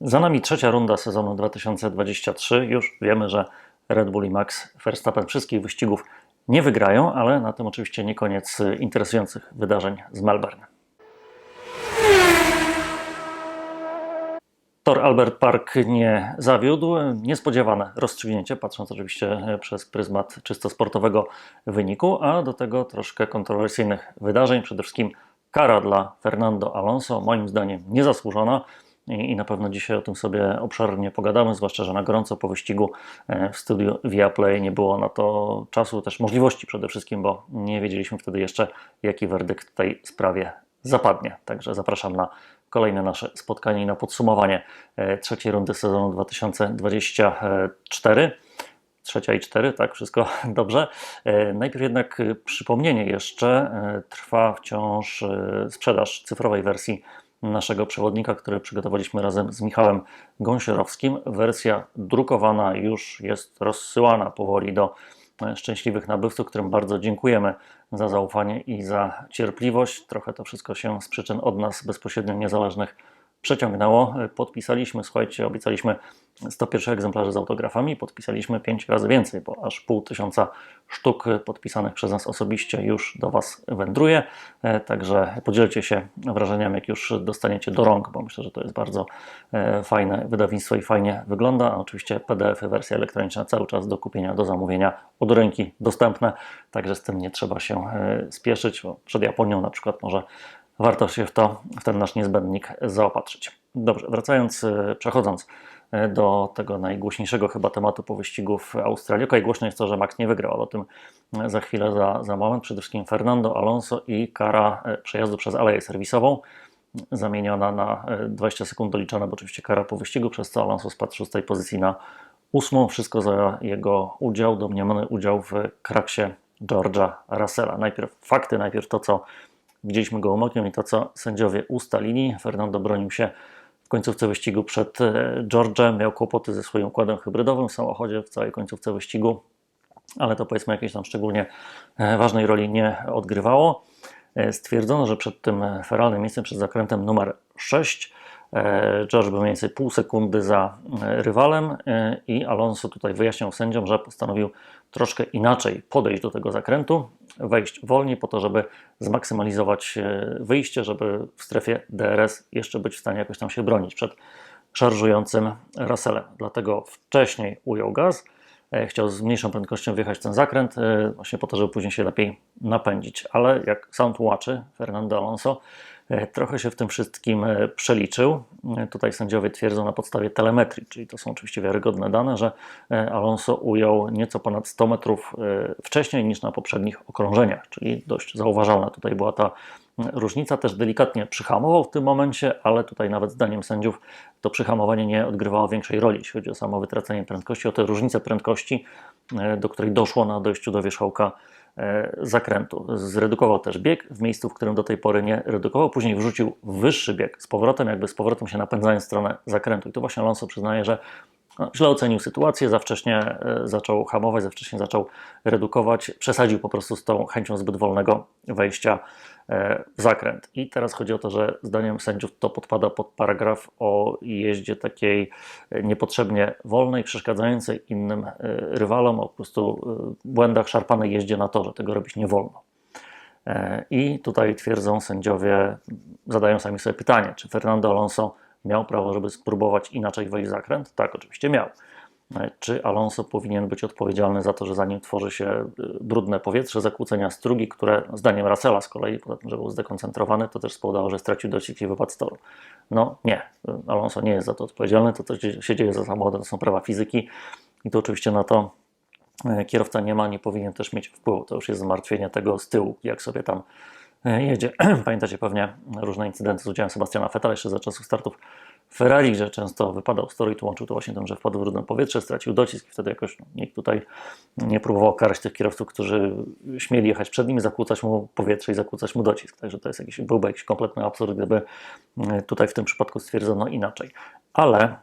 Za nami trzecia runda sezonu 2023. Już wiemy, że Red Bull i Max Verstappen wszystkich wyścigów nie wygrają, ale na tym oczywiście nie koniec interesujących wydarzeń z Melbourne. Tor Albert Park nie zawiódł. Niespodziewane rozstrzygnięcie, patrząc oczywiście przez pryzmat czysto sportowego wyniku, a do tego troszkę kontrowersyjnych wydarzeń. Przede wszystkim kara dla Fernando Alonso, moim zdaniem niezasłużona. I, I na pewno dzisiaj o tym sobie obszernie pogadamy, zwłaszcza, że na gorąco po wyścigu w studiu Viaplay nie było na to czasu, też możliwości przede wszystkim, bo nie wiedzieliśmy wtedy jeszcze, jaki werdykt w tej sprawie zapadnie. Także zapraszam na kolejne nasze spotkanie i na podsumowanie trzeciej rundy sezonu 2024 trzecia i cztery, tak, wszystko dobrze. Najpierw jednak przypomnienie jeszcze, trwa wciąż sprzedaż cyfrowej wersji naszego przewodnika, który przygotowaliśmy razem z Michałem Gąsiorowskim. Wersja drukowana już jest rozsyłana powoli do szczęśliwych nabywców, którym bardzo dziękujemy za zaufanie i za cierpliwość. Trochę to wszystko się z przyczyn od nas bezpośrednio niezależnych przeciągnęło. Podpisaliśmy, słuchajcie, obiecaliśmy 101 egzemplarzy z autografami, podpisaliśmy 5 razy więcej, bo aż pół tysiąca sztuk podpisanych przez nas osobiście już do Was wędruje. Także podzielcie się wrażeniami, jak już dostaniecie do rąk, bo myślę, że to jest bardzo fajne wydawnictwo i fajnie wygląda. A oczywiście PDF, -y, wersja elektroniczna cały czas do kupienia, do zamówienia od ręki dostępne, także z tym nie trzeba się spieszyć. Przed Japonią na przykład może warto się w to, w ten nasz niezbędnik zaopatrzyć. Dobrze, wracając, przechodząc do tego najgłośniejszego chyba tematu po wyścigu w Australii. Ok, głośno jest to, że Max nie wygrał, ale o tym za chwilę, za, za moment. Przede wszystkim Fernando Alonso i kara przejazdu przez aleję serwisową zamieniona na 20 sekund doliczona, bo oczywiście kara po wyścigu, przez co Alonso spadł z szóstej pozycji na ósmą. Wszystko za jego udział, domniemany udział w kraksie George'a Russella. Najpierw fakty, najpierw to, co Widzieliśmy go okiem i to, co sędziowie ustalili. Fernando bronił się w końcówce wyścigu przed George'em. Miał kłopoty ze swoim układem hybrydowym w samochodzie w całej końcówce wyścigu, ale to powiedzmy jakiejś tam szczególnie ważnej roli nie odgrywało. Stwierdzono, że przed tym feralnym miejscem, przed zakrętem numer 6, George był mniej więcej pół sekundy za rywalem i Alonso tutaj wyjaśniał sędziom, że postanowił troszkę inaczej podejść do tego zakrętu, wejść wolniej po to, żeby zmaksymalizować wyjście, żeby w strefie DRS jeszcze być w stanie jakoś tam się bronić przed szarżującym Russellem. Dlatego wcześniej ujął gaz, chciał z mniejszą prędkością wjechać ten zakręt, właśnie po to, żeby później się lepiej napędzić. Ale jak sam tłumaczy Fernando Alonso, trochę się w tym wszystkim przeliczył. Tutaj sędziowie twierdzą na podstawie telemetrii, czyli to są oczywiście wiarygodne dane, że Alonso ujął nieco ponad 100 metrów wcześniej niż na poprzednich okrążeniach, czyli dość zauważalna tutaj była ta różnica. Też delikatnie przyhamował w tym momencie, ale tutaj nawet zdaniem sędziów to przyhamowanie nie odgrywało większej roli, jeśli chodzi o samo wytracenie prędkości, o tę różnicę prędkości, do której doszło na dojściu do wierzchołka zakrętu. Zredukował też bieg w miejscu, w którym do tej pory nie redukował, później wrzucił wyższy bieg z powrotem, jakby z powrotem się napędzając w stronę zakrętu. I tu właśnie Alonso przyznaje, że no, źle ocenił sytuację, za wcześnie zaczął hamować, za wcześnie zaczął redukować, przesadził po prostu z tą chęcią zbyt wolnego wejścia zakręt. I teraz chodzi o to, że zdaniem sędziów to podpada pod paragraf o jeździe takiej niepotrzebnie wolnej, przeszkadzającej innym rywalom, o po prostu błędach, szarpanej jeździe na torze. Tego robić nie wolno. I tutaj twierdzą sędziowie, zadają sami sobie pytanie, czy Fernando Alonso miał prawo, żeby spróbować inaczej wejść zakręt? Tak, oczywiście miał. Czy Alonso powinien być odpowiedzialny za to, że zanim tworzy się brudne powietrze, zakłócenia strugi, które zdaniem Russella z kolei, poza tym, że był zdekoncentrowany, to też spowodowało, że stracił docisk i wypadł z toru? No nie, Alonso nie jest za to odpowiedzialny, to co się dzieje za samochodem, to są prawa fizyki i to oczywiście na to kierowca nie ma, nie powinien też mieć wpływu. To już jest zmartwienie tego z tyłu, jak sobie tam jedzie. Pamiętacie pewnie różne incydenty z udziałem Sebastiana Fetela jeszcze za czasów startów Ferrari, że często wypadał z toru i tłumaczył to właśnie tym, że wpadł w brudne powietrze, stracił docisk i wtedy jakoś no, nikt tutaj nie próbował karać tych kierowców, którzy śmieli jechać przed nim, zakłócać mu powietrze i zakłócać mu docisk. Także to jest jakiś, byłby jakiś kompletny absurd, gdyby tutaj w tym przypadku stwierdzono inaczej. Ale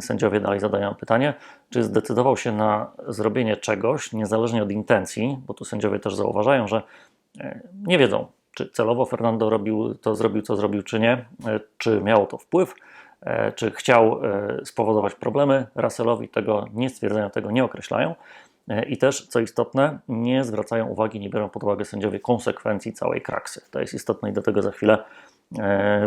sędziowie dalej zadają pytanie, czy zdecydował się na zrobienie czegoś, niezależnie od intencji, bo tu sędziowie też zauważają, że nie wiedzą, czy celowo Fernando robił to, zrobił co zrobił, czy nie, czy miało to wpływ e, czy chciał e, spowodować problemy Russellowi, tego nie stwierdzają, tego nie określają. E, I też, co istotne, nie zwracają uwagi, nie biorą pod uwagę sędziowie konsekwencji całej kraksy. To jest istotne i do tego za chwilę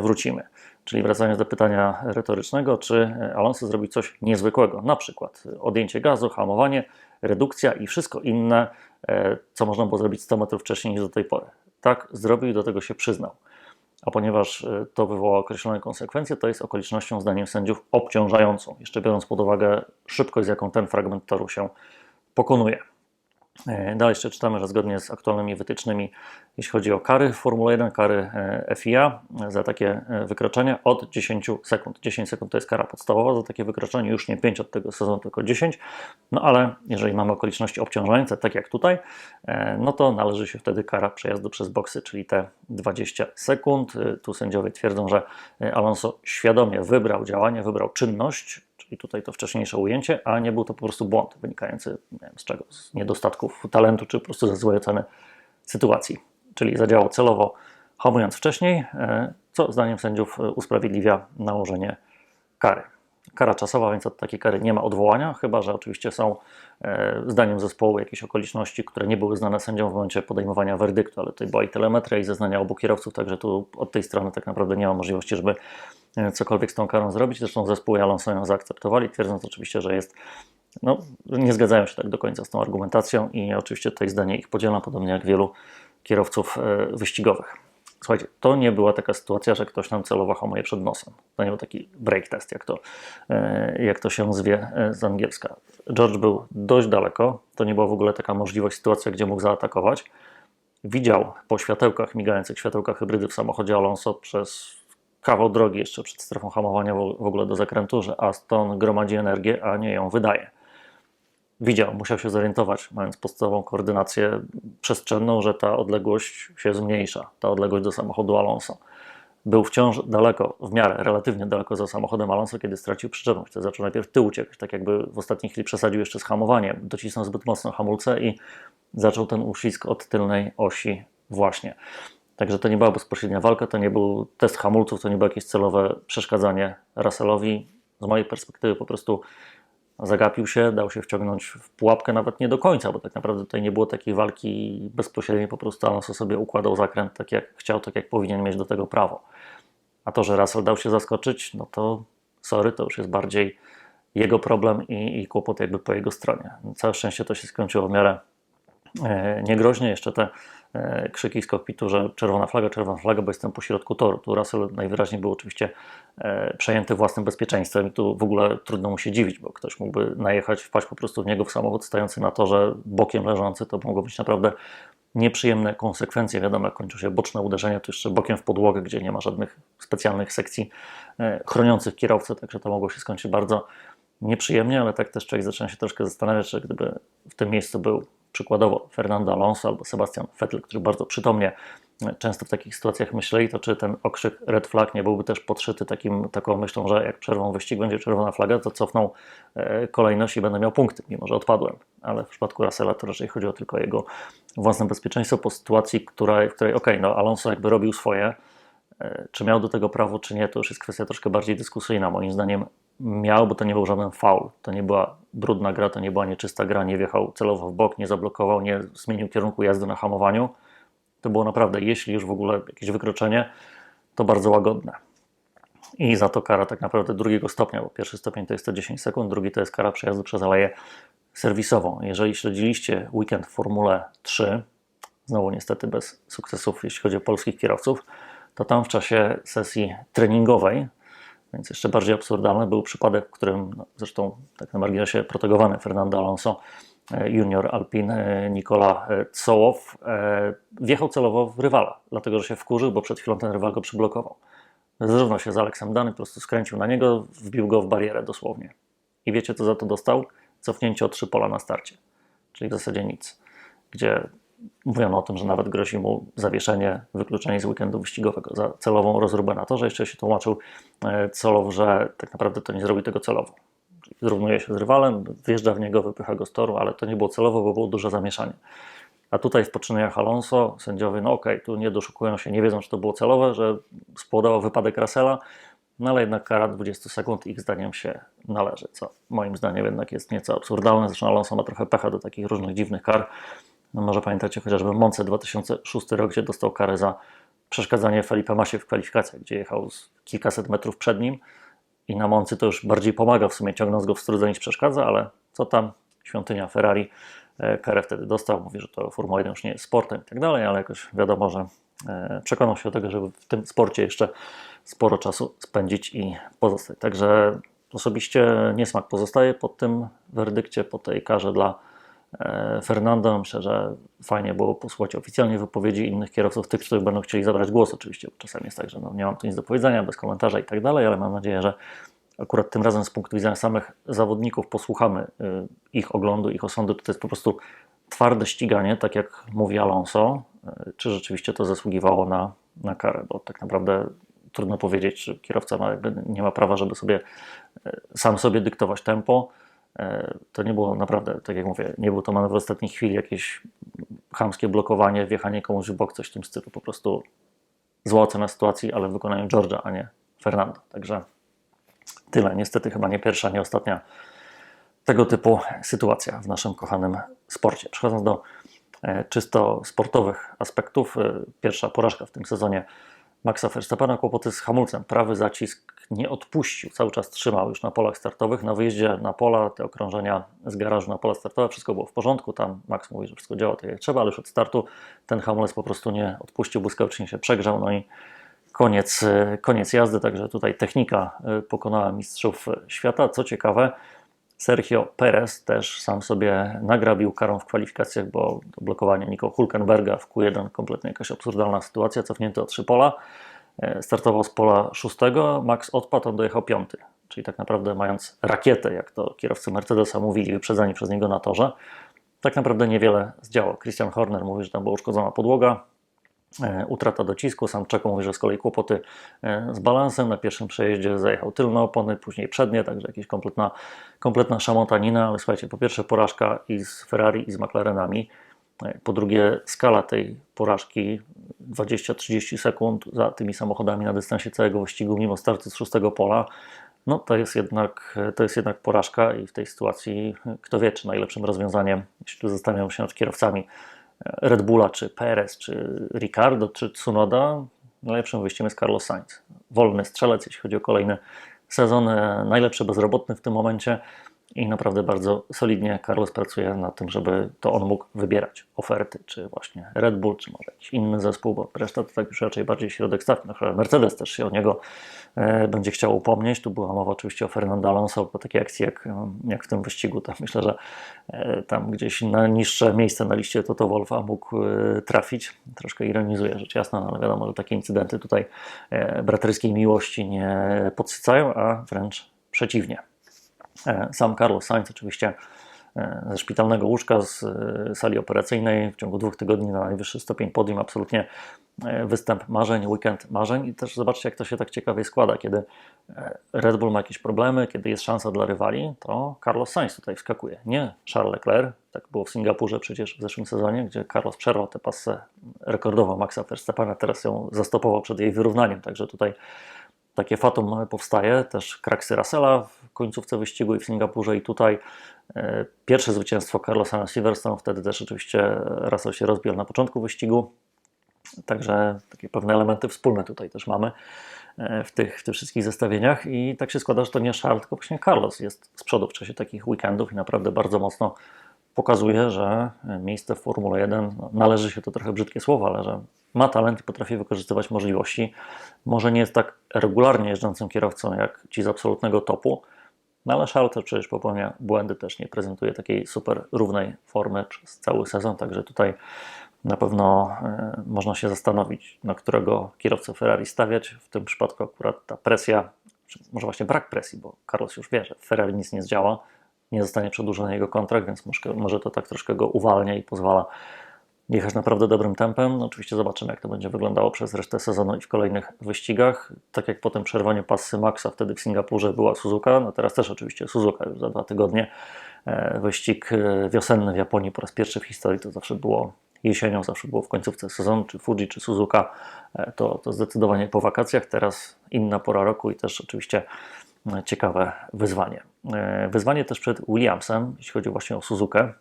wrócimy. Czyli wracając do pytania retorycznego, czy Alonso zrobił coś niezwykłego, na przykład odjęcie gazu, hamowanie, redukcja i wszystko inne, co można było zrobić 100 metrów wcześniej niż do tej pory. Tak zrobił i do tego się przyznał. A ponieważ e, to wywoła określone konsekwencje, to jest okolicznością, zdaniem sędziów, obciążającą, jeszcze biorąc pod uwagę szybkość, z jaką ten fragment toru się pokonuje. E, dalej jeszcze czytamy, że zgodnie z aktualnymi wytycznymi, jeśli chodzi o kary w Formule 1, kary e, FIA za takie e, wykroczenia od 10 sekund. 10 sekund to jest kara podstawowa za takie wykroczenie, już nie 5 od tego sezonu, tylko 10. No ale jeżeli mamy okoliczności obciążające, tak jak tutaj, no to należy się wtedy kara przejazdu przez boksy, czyli te 20 sekund. Tu sędziowie twierdzą, że Alonso świadomie wybrał działanie, wybrał czynność, Czyli tutaj to wcześniejsze ujęcie, a nie był to po prostu błąd wynikający wiem, z czego? Z niedostatków talentu, czy po prostu ze złej oceny sytuacji. Czyli zadziałał celowo, hamując wcześniej, e, co zdaniem sędziów e, usprawiedliwia nałożenie kary. Kara czasowa, więc od takiej kary nie ma odwołania, chyba że oczywiście są e, zdaniem zespołu jakieś okoliczności, które nie były znane sędziom w momencie podejmowania werdyktu, ale tutaj była i telemetria, i zeznania obu kierowców, także tu od tej strony tak naprawdę nie ma możliwości, żeby cokolwiek z tą karą zrobić. Zresztą zespół i Alonso ją zaakceptowali, twierdząc oczywiście, że jest, no, nie zgadzają się tak do końca z tą argumentacją i oczywiście tutaj zdanie ich podzielam, podobnie jak wielu kierowców e, wyścigowych. Słuchajcie, to nie była taka sytuacja, że ktoś nam celowo hamuje przed nosem. To nie był taki break test, jak to, e, jak to się zwie e, z angielska. George był dość daleko, to nie była w ogóle taka możliwość, sytuacja, gdzie mógł zaatakować. Widział po światełkach, migających światełkach hybrydy w samochodzie Alonso przez kawał drogi jeszcze przed strefą hamowania w ogóle do zakrętu, że Aston gromadzi energię, a nie ją wydaje. Widział, musiał się zorientować, mając podstawową koordynację przestrzenną, że ta odległość się zmniejsza, ta odległość do samochodu Alonso. Był wciąż daleko, w miarę relatywnie daleko za samochodem Alonso, kiedy stracił przyczepność. To zaczął najpierw tył uciekać, tak jakby w ostatniej chwili przesadził jeszcze z hamowaniem, docisnął zbyt mocno hamulce i zaczął ten uścisk od tylnej osi właśnie. Także to nie była bezpośrednia walka, to nie był test hamulców, to nie było jakieś celowe przeszkadzanie Russellowi. Z mojej perspektywy po prostu zagapił się, dał się wciągnąć w pułapkę nawet nie do końca, bo tak naprawdę tutaj nie było takiej walki bezpośredniej, po prostu Alonso sobie układał zakręt tak jak chciał, tak jak powinien mieć do tego prawo. A to, że Russell dał się zaskoczyć, no to sorry, to już jest bardziej jego problem i, i kłopot jakby po jego stronie. Całe szczęście to się skończyło w miarę e, niegroźnie. Jeszcze te krzyki z kokpitu, że czerwona flaga, czerwona flaga, bo jestem po środku toru. Tu Russell najwyraźniej był oczywiście e, przejęty własnym bezpieczeństwem i tu w ogóle trudno mu się dziwić, bo ktoś mógłby najechać, wpaść po prostu w niego w samochód stojący na torze, bokiem leżący, to mogło być naprawdę nieprzyjemne konsekwencje. Wiadomo, jak kończą się boczne uderzenia, to jeszcze bokiem w podłogę, gdzie nie ma żadnych specjalnych sekcji e, chroniących kierowcę, także to mogło się skończyć bardzo nieprzyjemnie, ale tak też człowiek zaczyna się troszkę zastanawiać, że gdyby w tym miejscu był przykładowo Fernando Alonso albo Sebastian Vettel, którzy bardzo przytomnie e, często w takich sytuacjach myśleli, to czy ten okrzyk red flag nie byłby też podszyty takim, taką myślą, że jak przerwą wyścig będzie czerwona flaga, to cofną e, kolejność i będę miał punkty, mimo że odpadłem. Ale w przypadku Russella to raczej chodziło tylko o jego własne bezpieczeństwo po sytuacji, która, w której ok, no Alonso jakby robił swoje, e, czy miał do tego prawo, czy nie, to już jest kwestia troszkę bardziej dyskusyjna. Moim zdaniem miał, bo to nie był żaden faul. To nie była brudna gra, to nie była nieczysta gra, nie wjechał celowo w bok, nie zablokował, nie zmienił kierunku jazdy na hamowaniu. To było naprawdę, jeśli już w ogóle jakieś wykroczenie, to bardzo łagodne. I za to kara tak naprawdę drugiego stopnia, bo pierwszy stopień to jest 110 sekund, drugi to jest kara przejazdu przez aleję serwisową. Jeżeli śledziliście weekend w Formule 3, znowu niestety bez sukcesów, jeśli chodzi o polskich kierowców, to tam w czasie sesji treningowej więc jeszcze bardziej absurdalny był przypadek, w którym no, zresztą tak na marginesie protegowany Fernando Alonso, e, junior Alpin e, Nikola e, Cołow, wjechał celowo w rywala, dlatego że się wkurzył, bo przed chwilą ten rywal go przyblokował. Zrównał się z Aleksem Dany, po prostu skręcił na niego, wbił go w barierę dosłownie. I wiecie, co za to dostał? Cofnięcie o trzy pola na starcie. Czyli w zasadzie nic. Gdzie Mówiono o tym, że nawet grozi mu zawieszenie, wykluczenie z weekendu wyścigowego za celową rozróbę na to, że jeszcze się tłumaczył e, celowo, że tak naprawdę to nie zrobi tego celowo. Zrównuje się z rywalem, wjeżdża w niego, wypycha go z toru, ale to nie było celowo, bo było duże zamieszanie. A tutaj w poczynieniach Alonso sędziowie, no okej, okay, tu nie doszukują się, nie wiedzą, czy to było celowe, że spowodował wypadek Russella, no ale jednak kara 20 sekund ich zdaniem się należy, co moim zdaniem jednak jest nieco absurdalne. Zresztą Alonso ma trochę pecha do takich różnych dziwnych kar. No może pamiętacie chociażby Monce 2006 rok, gdzie dostał karę za przeszkadzanie Felipe Masie w kwalifikacjach, gdzie jechał kilkaset metrów przed nim i na Moncy to już bardziej pomaga w sumie, ciągnąc go w stronę niż przeszkadza, ale co tam, świątynia Ferrari e, karę wtedy dostał, mówi, że to Formuła 1 już nie jest sportem i tak dalej, ale jakoś wiadomo, że e, przekonał się do tego, żeby w tym sporcie jeszcze sporo czasu spędzić i pozostać. Także osobiście niesmak pozostaje po tym werdykcie, po tej karze dla Fernando. Myślę, że fajnie było posłuchać oficjalnie wypowiedzi innych kierowców, tych, którzy będą chcieli zabrać głos oczywiście, czasami jest tak, że no, nie mam tu nic do powiedzenia, bez komentarza i tak dalej, ale mam nadzieję, że akurat tym razem z punktu widzenia samych zawodników posłuchamy y, ich oglądu, ich osądu. To jest po prostu twarde ściganie, tak jak mówi Alonso, y, czy rzeczywiście to zasługiwało na, na karę, bo tak naprawdę trudno powiedzieć, czy kierowca ma, nie ma prawa, żeby sobie sam sobie dyktować tempo. To nie było naprawdę, tak jak mówię, nie było to manewr ostatniej chwili, jakieś chamskie blokowanie, wjechanie komuś w bok, coś w tym stylu. Po prostu zła ocena sytuacji, ale w wykonaniu George'a, a nie Fernando. Także Tyle. Niestety chyba nie pierwsza, nie ostatnia tego typu sytuacja w naszym kochanym sporcie. Przechodząc do e, czysto sportowych aspektów, e, pierwsza porażka w tym sezonie Maxa Verstappena, kłopoty z hamulcem. Prawy zacisk nie odpuścił, cały czas trzymał już na polach startowych. Na wyjeździe na pola, te okrążenia z garażu na pola startowe, wszystko było w porządku. Tam Max mówi, że wszystko działa tak jak trzeba, ale już od startu ten hamulec po prostu nie odpuścił, błyskawicznie się przegrzał, no i koniec, koniec jazdy, także tutaj technika e, pokonała mistrzów świata. Co ciekawe, Sergio Perez też sam sobie nagrabił karą w kwalifikacjach, bo blokowanie Nico Hulkenberga w Q1 kompletnie jakaś absurdalna sytuacja, cofnięty o trzy pola. E, startował z pola szóstego, Max odpadł, on dojechał piąty. Czyli tak naprawdę mając rakietę, jak to kierowcy Mercedesa mówili, wyprzedzani przez niego na torze, tak naprawdę niewiele zdziałał. Christian Horner mówi, że tam była uszkodzona podłoga, E, utrata docisku. Sam Czeko mówi, że z kolei kłopoty e, z balansem. Na pierwszym przejeździe zajechał tylne opony, później przednie, także jakaś kompletna, kompletna szamotanina. Ale słuchajcie, po pierwsze porażka i z Ferrari, i z McLarenami. E, po drugie, skala tej porażki 20-30 sekund za tymi samochodami na dystansie całego wyścigu, mimo startu z szóstego pola. No to jest, jednak, to jest jednak porażka i w tej sytuacji kto wie, czy najlepszym rozwiązaniem, jeśli tu zastanawiam się nad kierowcami, Red Bulla, czy Perez, czy Ricardo, czy Tsunoda, najlepszym wyjściem jest Carlos Sainz. Wolny strzelec, jeśli chodzi o kolejny sezon, najlepszy bezrobotny w tym momencie i naprawdę bardzo solidnie Carlos pracuje na tym, żeby to on mógł wybierać oferty, czy właśnie Red Bull, czy może jakiś inny zespół, bo reszta to tak już raczej bardziej środek stawki. Na Mercedes też się o niego e, będzie chciał upomnieć. Tu była mowa oczywiście o Fernando Alonso, po takiej akcji jak, jak w tym wyścigu, to myślę, że e, tam gdzieś na niższe miejsce na liście Toto Wolfa mógł e, trafić. Troszkę ironizuję rzecz jasna, no ale wiadomo, że takie incydenty tutaj braterskiej miłości nie podsycają, a wręcz przeciwnie. E, sam Carlos Sainz oczywiście e, ze szpitalnego łóżka, z e, sali operacyjnej w ciągu dwóch tygodni na najwyższy stopień podium, absolutnie występ marzeń, weekend marzeń. I też zobaczcie jak to się tak ciekawie składa, kiedy Red Bull ma jakieś problemy, kiedy jest szansa dla rywali, to Carlos Sainz tutaj wskakuje, nie Charles Leclerc, tak było w Singapurze przecież w zeszłym sezonie, gdzie Carlos przerwał tę pasę rekordową Maxa Verstappena, teraz ją zastopował przed jej wyrównaniem, także tutaj takie fatum powstaje, też kraksy Russella w końcówce wyścigu i w Singapurze i tutaj e, pierwsze zwycięstwo Carlosa na Silverstone, wtedy też oczywiście Russell się rozbił na początku wyścigu, także takie pewne elementy wspólne tutaj też mamy e, w tych, w tych wszystkich zestawieniach. I tak się składa, że to nie Charles, tylko właśnie Carlos jest z przodu w czasie takich weekendów i naprawdę bardzo mocno pokazuje, że miejsce w Formule 1, no, należy się to trochę brzydkie słowo, ale że ma talent i potrafi wykorzystywać możliwości. Może nie jest tak regularnie jeżdżącym kierowcą jak ci z absolutnego topu, no ale Charles przecież popełnia błędy, też nie prezentuje takiej super równej formy przez cały sezon, także tutaj na pewno y, można się zastanowić, na którego kierowcę Ferrari stawiać. W tym przypadku akurat ta presja, może właśnie brak presji, bo Carlos już wie, że Ferrari nic nie zdziała, nie zostanie przedłużony jego kontrakt, więc może, to tak troszkę go uwalnia i pozwala jechać naprawdę dobrym tempem. No, oczywiście zobaczymy, jak to będzie wyglądało przez resztę sezonu i w kolejnych wyścigach. Tak jak po tym przerwaniu pasy Maxa wtedy w Singapurze była Suzuka, no teraz też oczywiście Suzuka już za dwa tygodnie. E, wyścig e, wiosenny w Japonii po raz pierwszy w historii to zawsze było jesienią, zawsze było w końcówce sezonu, czy Fuji, czy Suzuka, e, to, to zdecydowanie po wakacjach. Teraz inna pora roku i też oczywiście ciekawe wyzwanie. E, wyzwanie też przed Williamsem, jeśli chodzi właśnie o Suzukę.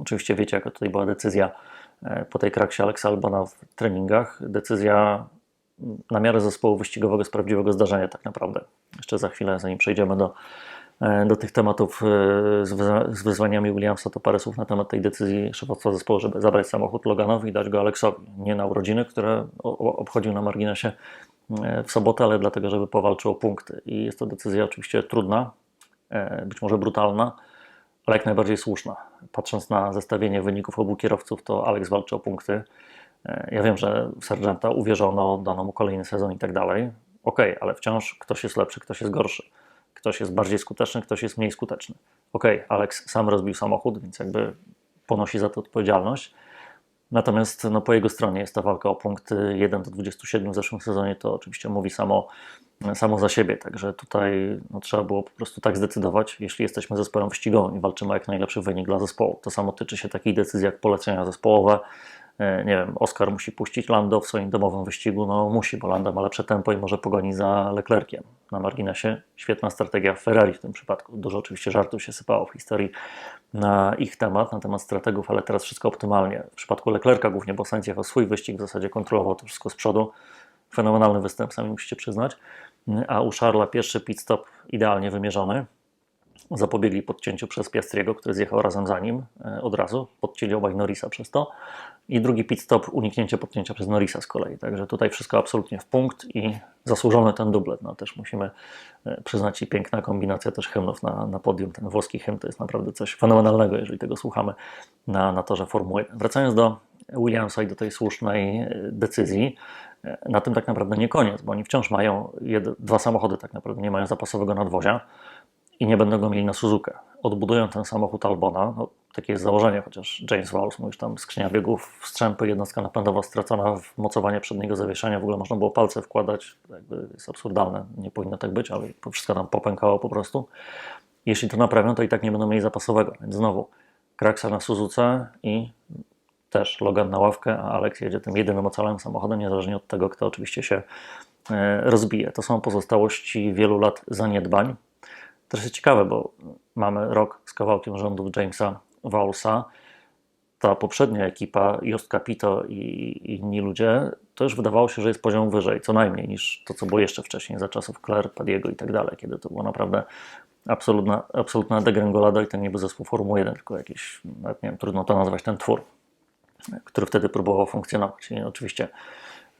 Oczywiście wiecie, jaka tutaj była decyzja po tej kraksie Alexa Albona w treningach. Decyzja na miarę zespołu wyścigowego z prawdziwego zdarzenia tak naprawdę. Jeszcze za chwilę, zanim przejdziemy do, e, do tych tematów e, z, wyzwaniami Williamsa, to parę słów na temat tej decyzji szefostwa zespołu, żeby zabrać samochód Loganowi i dać go Aleksowi. Nie na urodziny, które obchodził na marginesie e, w sobotę, ale dlatego, żeby powalczył o punkty. I jest to decyzja oczywiście trudna, być może brutalna, ale jak najbardziej słuszna. Patrząc na zestawienie wyników obu kierowców, to Alex walczy o punkty. E, ja wiem, że serżanta uwierzono, dano mu kolejny sezon i tak dalej. Okej, okay, ale wciąż ktoś jest lepszy, ktoś jest gorszy. Ktoś jest bardziej skuteczny, ktoś jest mniej skuteczny. Okej, okay, Alex sam rozbił samochód, więc jakby ponosi za to odpowiedzialność. Natomiast no, po jego stronie jest ta walka o punkty 1 do 27 w zeszłym sezonie, to oczywiście mówi samo, samo za siebie. Także tutaj no, trzeba było po prostu tak zdecydować, jeśli jesteśmy zespołem wyścigowym i walczymy o jak najlepszy wynik dla zespołu. To samo tyczy się takich decyzji jak polecenia zespołowe, nie wiem, Oscar musi puścić Lando w swoim domowym wyścigu, no musi, bo Lando ma lepsze tempo i może pogonić za Leclerciem. Na marginesie świetna strategia Ferrari w tym przypadku. Dużo oczywiście żartów się sypało w historii na ich temat, na temat strategów, ale teraz wszystko optymalnie. W przypadku Leclerca głównie, bo Sainz jechał swój wyścig, w zasadzie kontrolował to wszystko z przodu. Fenomenalny występ, sami musicie przyznać. A u Charlesa pierwszy pit stop idealnie wymierzony zapobiegli podcięciu przez Piastriego, który zjechał razem za nim e, od razu, podcięli obaj Norisa przez to. I drugi pit stop uniknięcie podcięcia przez Norisa z kolei, także tutaj wszystko absolutnie w punkt i zasłużony ten dublet, no też musimy e, przyznać i piękna kombinacja też hymnów na, na podium, ten włoski hymn to jest naprawdę coś fenomenalnego, jeżeli tego słuchamy na, na torze Formuły 1. Wracając do Williamsa i do tej słusznej e, decyzji, na tym tak naprawdę nie koniec, bo oni wciąż mają jed, dwa samochody tak naprawdę, nie mają zapasowego nadwozia, i nie będą go mieli na Suzukę. Odbudują ten samochód Albona, no, takie jest założenie, chociaż James Walls mówi, że tam skrzynia biegów, strzępy, jednostka napędowa stracona, mocowanie przedniego zawieszenia, w ogóle można było palce wkładać, jakby jest absurdalne, nie powinno tak być, ale wszystko tam popękało po prostu. Jeśli to naprawią, to i tak nie będą mieli zapasowego, więc znowu Kraksa na Suzuce i też Logan na ławkę, a Alex jedzie tym jedynym ocalałym samochodem, niezależnie od tego, kto oczywiście się e, rozbije. To są pozostałości wielu lat zaniedbań, też jest ciekawe, bo mamy rok z kawałkiem rządów Jamesa Wowlsa. Ta poprzednia ekipa, Jost Capito i, inni ludzie, to już wydawało się, że jest poziom wyżej, co najmniej niż to, co było jeszcze wcześniej, za czasów Claire, Padiego i tak dalej, kiedy to było naprawdę absolutna, absolutna degrengolada i to nie był zespół Formuły 1, tylko jakiś, nie wiem, trudno to nazwać, ten twór, który wtedy próbował funkcjonować. I oczywiście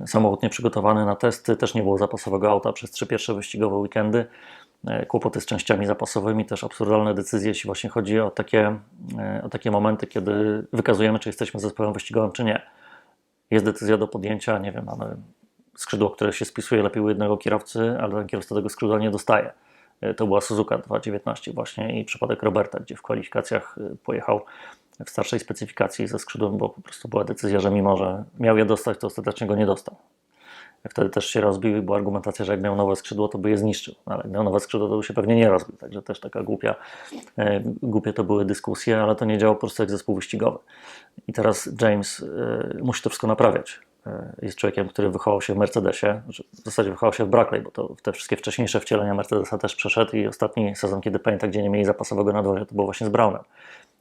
samochód nieprzygotowany na testy, też nie było zapasowego auta przez trzy pierwsze wyścigowe weekendy. E, kłopoty z częściami zapasowymi, też absurdalne decyzje, jeśli właśnie chodzi o takie, e, o takie momenty, kiedy wykazujemy, czy jesteśmy zespołem wyścigowym, czy nie. Jest decyzja do podjęcia, nie wiem, mamy skrzydło, które się spisuje lepiej u jednego kierowcy, ale ten kierowca tego skrzydła nie dostaje. E, to była Suzuka 2.19 właśnie i przypadek Roberta, gdzie w kwalifikacjach pojechał w starszej specyfikacji ze skrzydłem, bo po prostu była decyzja, że mimo, że miał je dostać, to ostatecznie go nie dostał. Wtedy też się rozbił i była argumentacja, że jak miał nowe skrzydło, to by je zniszczył. No, ale jak miał nowe skrzydło, to by się pewnie nie rozbił. Także też taka głupia, e, głupie to były dyskusje, ale to nie działało po prostu jak zespół wyścigowy. I teraz James e, musi to wszystko naprawiać. E, jest człowiekiem, który wychował się w Mercedesie, w zasadzie wychował się w Brackley, bo to te wszystkie wcześniejsze wcielenia Mercedesa też przeszedł i ostatni sezon, kiedy pamiętam, gdzie nie mieli zapasowego nadwozia, to było właśnie z Brownem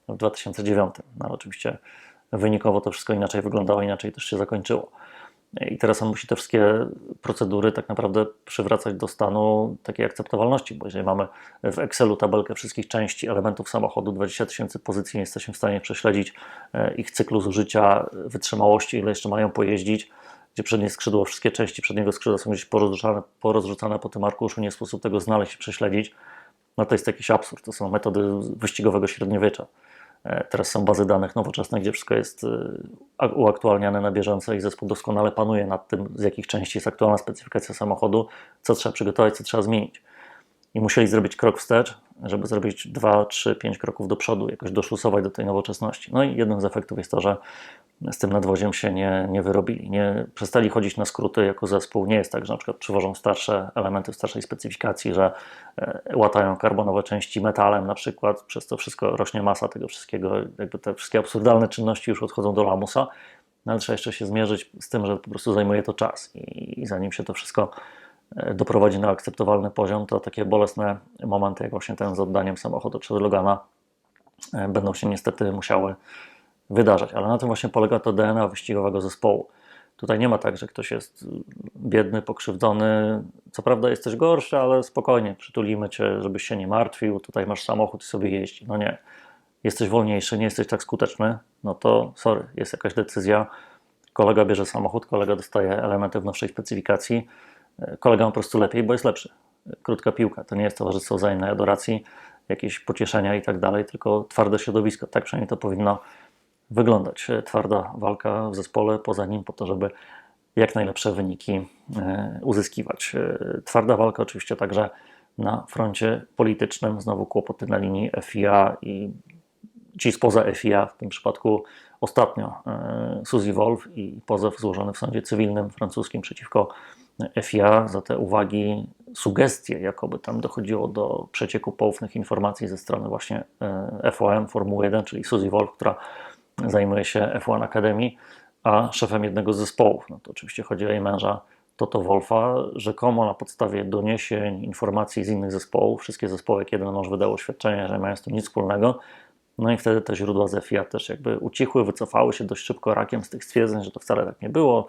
w 2009. No oczywiście wynikowo to wszystko inaczej wyglądało, inaczej też się zakończyło. I teraz on musi te wszystkie procedury tak naprawdę przywracać do stanu takiej akceptowalności, bo jeżeli mamy w Excelu tabelkę wszystkich części elementów samochodu, 20 tysięcy pozycji, nie jesteśmy w stanie prześledzić e, ich cyklu zużycia, wytrzymałości, ile jeszcze mają pojeździć, gdzie przednie skrzydło, wszystkie części przedniego skrzydła są gdzieś porozrzucane, porozrzucane po tym arkuszu, nie sposób tego znaleźć i prześledzić, no to jest jakiś absurd. To są metody wyścigowego średniowiecza. E, teraz są bazy danych nowoczesne, gdzie wszystko jest e, uaktualniane na bieżąco i zespół doskonale panuje nad tym, z jakich części jest aktualna specyfikacja samochodu, co trzeba przygotować, co trzeba zmienić. I musieli zrobić krok wstecz, żeby zrobić 2, 3, 5 kroków do przodu, jakoś doszlusować do tej nowoczesności. No i jednym z efektów jest to, że z tym nadwoziem się nie, nie wyrobili. Nie przestali chodzić na skróty jako zespół. Nie jest tak, że na przykład przywożą starsze elementy w starszej specyfikacji, że e, łatają karbonowe części metalem na przykład, przez to wszystko rośnie masa tego wszystkiego, jakby te wszystkie absurdalne czynności już odchodzą do lamusa, no ale trzeba jeszcze się zmierzyć z tym, że po prostu zajmuje to czas i, i zanim się to wszystko doprowadzi na akceptowalny poziom, to takie bolesne momenty, jak właśnie ten z oddaniem samochodu przez Logana, e, będą się niestety musiały wydarzać. Ale na tym właśnie polega to DNA wyścigowego zespołu. Tutaj nie ma tak, że ktoś jest biedny, pokrzywdzony. Co prawda jesteś gorszy, ale spokojnie, przytulimy cię, żebyś się nie martwił. Tutaj masz samochód i sobie jeździ. No nie. Jesteś wolniejszy, nie jesteś tak skuteczny, no to sorry, jest jakaś decyzja. Kolega bierze samochód, kolega dostaje elementy w nowszej specyfikacji. Kolega po prostu lepiej, bo jest lepszy. Krótka piłka. To nie jest towarzystwo wzajemnej adoracji, jakieś pocieszenia i tak dalej, tylko twarde środowisko. Tak przynajmniej to powinno wyglądać. Twarda walka w zespole, poza nim po to, żeby jak najlepsze wyniki e, uzyskiwać. E, twarda walka oczywiście także na froncie politycznym, znowu kłopoty na linii FIA i ci spoza FIA, w tym przypadku ostatnio e, Suzy Wolf i pozew złożony w sądzie cywilnym francuskim przeciwko FIA za te uwagi, sugestie, jakoby tam dochodziło do przecieku poufnych informacji ze strony właśnie FOM Formuły 1, czyli Suzy Wolf, która zajmuje się F1 Academy, a szefem jednego z zespołów. No to oczywiście chodzi o jej męża Toto Wolfa, rzekomo na podstawie doniesień, informacji z innych zespołów, wszystkie zespoły jak jeden mąż wydało oświadczenie, że mają z tym nic wspólnego, no i wtedy te źródła z FIA też jakby ucichły, wycofały się dość szybko rakiem z tych stwierdzeń, że to wcale tak nie było,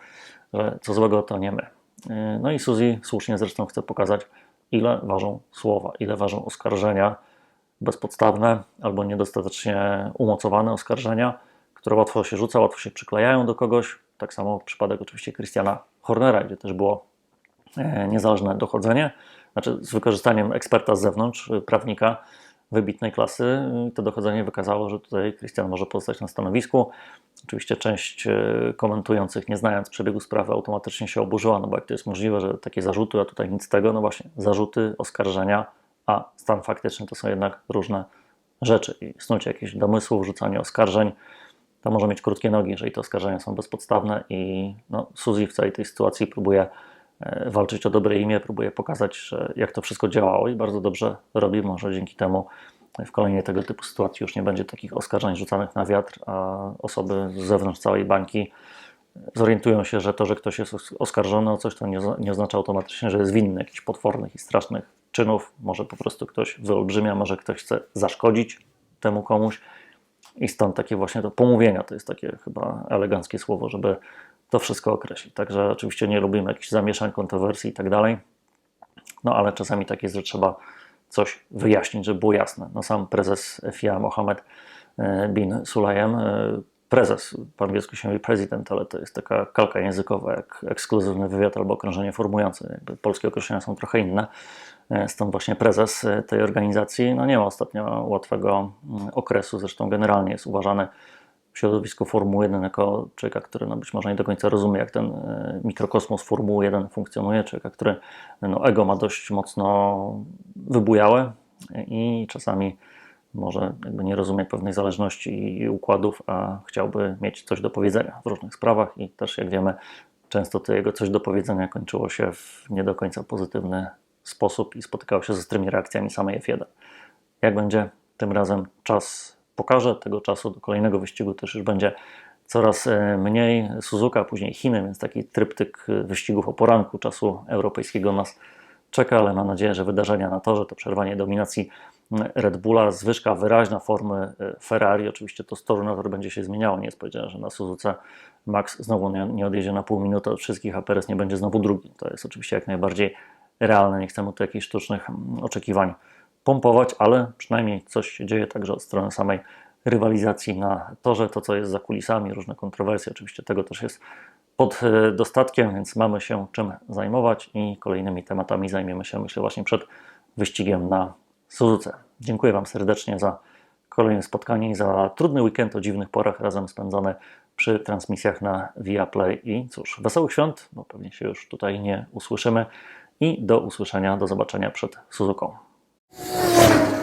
że co złego to nie my. Yy, no i Suzy słusznie zresztą chce pokazać, ile ważą słowa, ile ważą oskarżenia bezpodstawne albo niedostatecznie umocowane oskarżenia, które łatwo się rzuca, łatwo się przyklejają do kogoś. Tak samo przypadek oczywiście Christiana Hornera, gdzie też było e, niezależne dochodzenie, znaczy z wykorzystaniem eksperta z zewnątrz, e, prawnika wybitnej klasy. To dochodzenie wykazało, że tutaj Christian może pozostać na stanowisku. Oczywiście część e, komentujących, nie znając przebiegu sprawy, automatycznie się oburzyła, no bo jak to jest możliwe, że takie zarzuty, a tutaj nic z tego, no właśnie, zarzuty, oskarżenia, a stan faktyczny to są jednak różne rzeczy. I snucie jakichś domysłów, rzucanie oskarżeń, to może mieć krótkie nogi, jeżeli te oskarżenia są bezpodstawne i no, Suzy w całej tej sytuacji próbuje walczyć o dobre imię, próbuje pokazać, że jak to wszystko działało i bardzo dobrze robi. Może dzięki temu w kolejnej tego typu sytuacji już nie będzie takich oskarżeń rzucanych na wiatr, a osoby z zewnątrz całej bańki zorientują się, że to, że ktoś jest oskarżony o coś, to nie, nie oznacza automatycznie, że jest winny jakichś potwornych i strasznych czynów. Może po prostu ktoś wyolbrzymia, może ktoś chce zaszkodzić temu komuś i stąd takie właśnie to pomówienia, to jest takie chyba eleganckie słowo, żeby to wszystko określić. Także oczywiście nie lubimy jakichś zamieszań, kontrowersji i tak dalej, no ale czasami tak jest, że trzeba coś wyjaśnić, żeby było jasne. No sam prezes FIA Mohamed e, bin Sulayem, e, prezes, po angielsku się mówi prezydent, ale to jest taka kalka językowa jak ekskluzywny wywiad albo okrążenie formujące. Jakby polskie określenia są trochę inne. E, stąd właśnie prezes tej organizacji no nie ma ostatnio łatwego mm, okresu. Zresztą generalnie jest uważany środowisku Formuły 1 jako człowieka, który no być może nie do końca rozumie, jak ten e, mikrokosmos Formuły 1 funkcjonuje, człowieka, który no ego ma dość mocno wybujałe i czasami może jakby nie rozumie pewnej zależności i układów, a chciałby mieć coś do powiedzenia w różnych sprawach i też jak wiemy, często to jego coś do powiedzenia kończyło się w nie do końca pozytywny sposób i spotykało się ze ostrymi reakcjami samej F1. Jak będzie tym razem czas pokaże, tego czasu do kolejnego wyścigu też już będzie coraz e, mniej. Suzuka, później Chiny, więc taki tryptyk wyścigów o poranku czasu europejskiego nas czeka, ale mam nadzieję, że wydarzenia na torze, to przerwanie dominacji Red Bulla, zwyżka wyraźna formy e, Ferrari. Oczywiście to z toru na tor będzie się zmieniało. Nie jest powiedziane, że na Suzuce Max znowu nie, nie odjedzie na pół minuty od wszystkich, a Perez nie będzie znowu drugi. To jest oczywiście jak najbardziej realne. Nie chcemy tu jakichś sztucznych oczekiwań pompować, ale przynajmniej coś się dzieje także od strony samej rywalizacji na torze. To, co jest za kulisami, różne kontrowersje, oczywiście tego też jest pod e, dostatkiem, więc mamy się czym zajmować i kolejnymi tematami zajmiemy się, myślę, właśnie przed wyścigiem na Suzuce. Dziękuję Wam serdecznie za kolejne spotkanie i za trudny weekend o dziwnych porach razem spędzone przy transmisjach na Viaplay i cóż, wesołych świąt, bo pewnie się już tutaj nie usłyszymy i do usłyszenia, do zobaczenia przed Suzuką. you